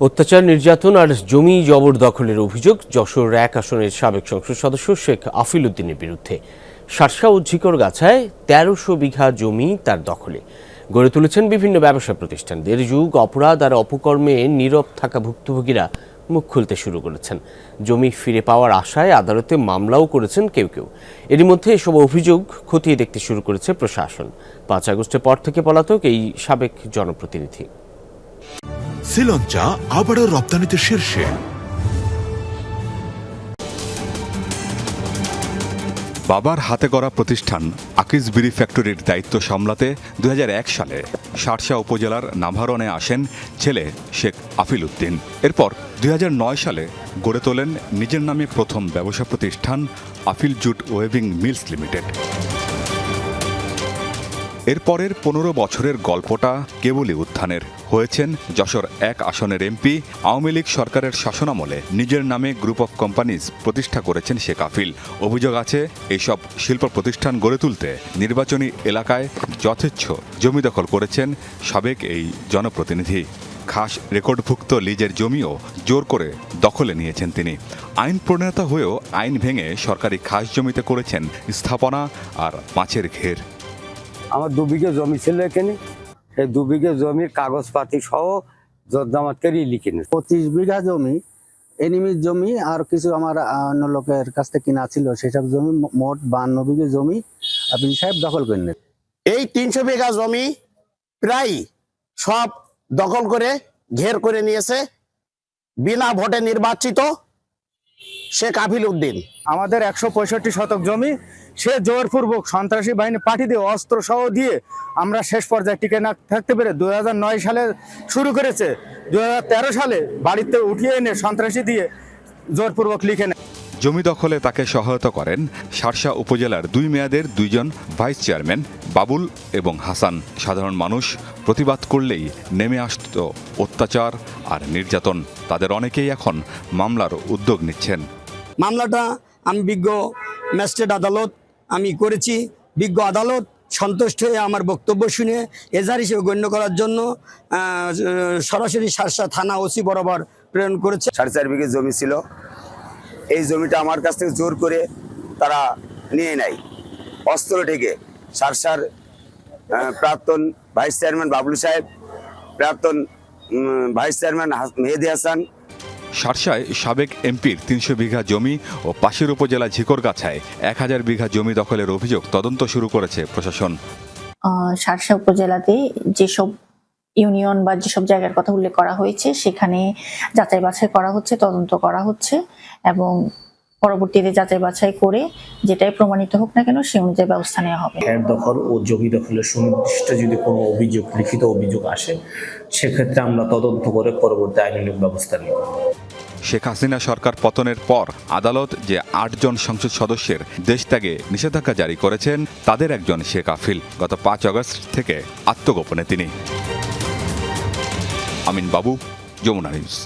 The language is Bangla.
অত্যাচার, নির্যাতন আর জমি জবরদখলের অভিযোগ যশোর এক আসনের সাবেক সংসদ সদস্য শেখ আফিল উদ্দিনের বিরুদ্ধে। শার্শা ও ঝিকরগাছায় তেরোশো বিঘা জমি তার দখলে। গড়ে তুলেছেন বিভিন্ন ব্যবসা প্রতিষ্ঠান দেড় যুগ, অপরাধ আর অপকর্মে নীরব থাকা ভুক্তভোগীরা মুখ খুলতে শুরু করেছেন। জমি ফিরে পাওয়ার আশায় আদালতে মামলাও করেছেন কেউ কেউ। এরই মধ্যে এসব অভিযোগ খতিয়ে দেখতে শুরু করেছে প্রশাসন। পাঁচ আগস্টের পর থেকে পলাতক এই সাবেক জনপ্রতিনিধি। শ্রীলঞ্চা আবারও রপ্তানিতে শীর্ষে। বাবার হাতে গড়া প্রতিষ্ঠান আকিজ বিড়ি ফ্যাক্টরির দায়িত্ব সামলাতে দুই হাজার এক সালে শার্শা উপজেলার নাভারণে আসেন ছেলে শেখ আফিল উদ্দিন। এরপর দুই হাজার নয় সালে গড়ে তোলেন নিজের নামে প্রথম ব্যবসা প্রতিষ্ঠান Afil jute weaving mills limited. এরপরের পনেরো বছরের গল্পটা কেবলই উত্থানের। হয়েছেন যশোর এক আসনের এমপি, আওয়ামী লীগ সরকারের শাসনামলে নিজের নামে গ্রুপ অফ কোম্পানিজ প্রতিষ্ঠা করেছেন শেখ আফিল। অভিযোগ আছে, এইসব শিল্প প্রতিষ্ঠান গড়ে তুলতে নির্বাচনী এলাকায় যথেচ্ছ জমি দখল করেছেন সাবেক এই জনপ্রতিনিধি। খাস রেকর্ডভুক্ত লিজের জমিও জোর করে দখলে নিয়েছেন তিনি। আইন প্রণেতা হয়েও আইন ভেঙে সরকারি খাস জমিতে করেছেন স্থাপনা আর মাছের ঘের। আমার দু বিঘে জমি ছিল এখানে। সেই দু বিঘে জমির কাগজপাতি সহ জর্দামাত করে লিখে নিয়েছে। পঁচিশ বিঘা জমি এনিমির জমি আর কিছু আমার অন্য লোকের কাছ থেকে কিনা ছিল সেসব জমি মোট বান্ন বিঘে জমি আপনি সাহেব দখল করে নেন এই তিনশো বিঘা জমি প্রায় সব দখল করে ঘের করে নিয়েছে বিনা ভোটে নির্বাচিত শেখ আফিল উদ্দিন। আমাদের একশো পঁয়ষট্টি শতক জমি সে জোরপূর্বক সন্ত্রাসী বাহিনী পাঠিয়ে দিয়ে অস্ত্র সহ দিয়ে আমরা শেষ পর্যায়ে টিকে না থাকতে পেরে দুই হাজার নয় সালে শুরু করেছে। দু হাজার তেরো সালে বাড়িতে উঠিয়ে এনে সন্ত্রাসী দিয়ে জোরপূর্বক লিখে নেয়। জমি দখলে তাকে সহায়তা করেন শার্শা উপজেলার দুই মেয়াদের দুইজন ভাইস চেয়ারম্যান বাবুল এবং হাসান। সাধারণ মানুষ প্রতিবাদ করলেই নেমে আসত অত্যাচার আর নির্যাতন। তাদের অনেকেই এখন মামলার উদ্যোগ নিচ্ছেন। মামলাটা আমি বিজ্ঞ ম্যাজিস্ট্রেট আদালত আমি করেছি। বিজ্ঞ আদালত সন্তুষ্ট হয়ে আমার বক্তব্য শুনে এজার হিসেবে গণ্য করার জন্য সরাসরি সারসা থানা ওসি বরাবর প্রেরণ করেছে। সাড়ে চার বিঘে জমি ছিল। এই জমিটা আমার কাছ থেকে জোর করে তারা নিয়ে নেয়। অস্ত্র ঢেকে সারসার প্রাক্তন ভাইস চেয়ারম্যান বাবলু সাহেব, প্রাক্তন ভাইস চেয়ারম্যান মেহেদি হাসান শার্শায় সাবেক এমপির তিনশো বিঘা জমি ও পাশের উপজেলা ঝিকরগাছায় এক হাজার বিঘা জমি দখলের অভিযোগ তদন্ত শুরু করেছে প্রশাসন। সারসা উপজেলাতে যেসব ইউনিয়ন বা যেসব জায়গার কথা উল্লেখ করা হয়েছে, সেখানে যাচাই বাছাই করা হচ্ছে, তদন্ত করা হচ্ছে এবং পরবর্তীতে যাচাই বাছাই করে যেটাই প্রমাণিত হোক না কেন সে অনুযায়ী ব্যবস্থা নেওয়া হবে। হ্যাঁ দখল ও জমি দখলের সুনির্দিষ্ট যদি কোনো অভিযোগ লিখিত অভিযোগ আসে সেক্ষেত্রে আমরা তদন্ত করে পরবর্তী আইনানুগ ব্যবস্থা নিব। শেখ হাসিনা সরকার পতনের পর আদালত যে আটজন সংসদ সদস্যের দেশ ত্যাগে নিষেধাজ্ঞা জারি করেছেন তাদের একজন শেখ আফিল। গত পাঁচ আগস্ট থেকে আত্মগোপনে তিনি। আমিন বাবু যমুনা নিউজ।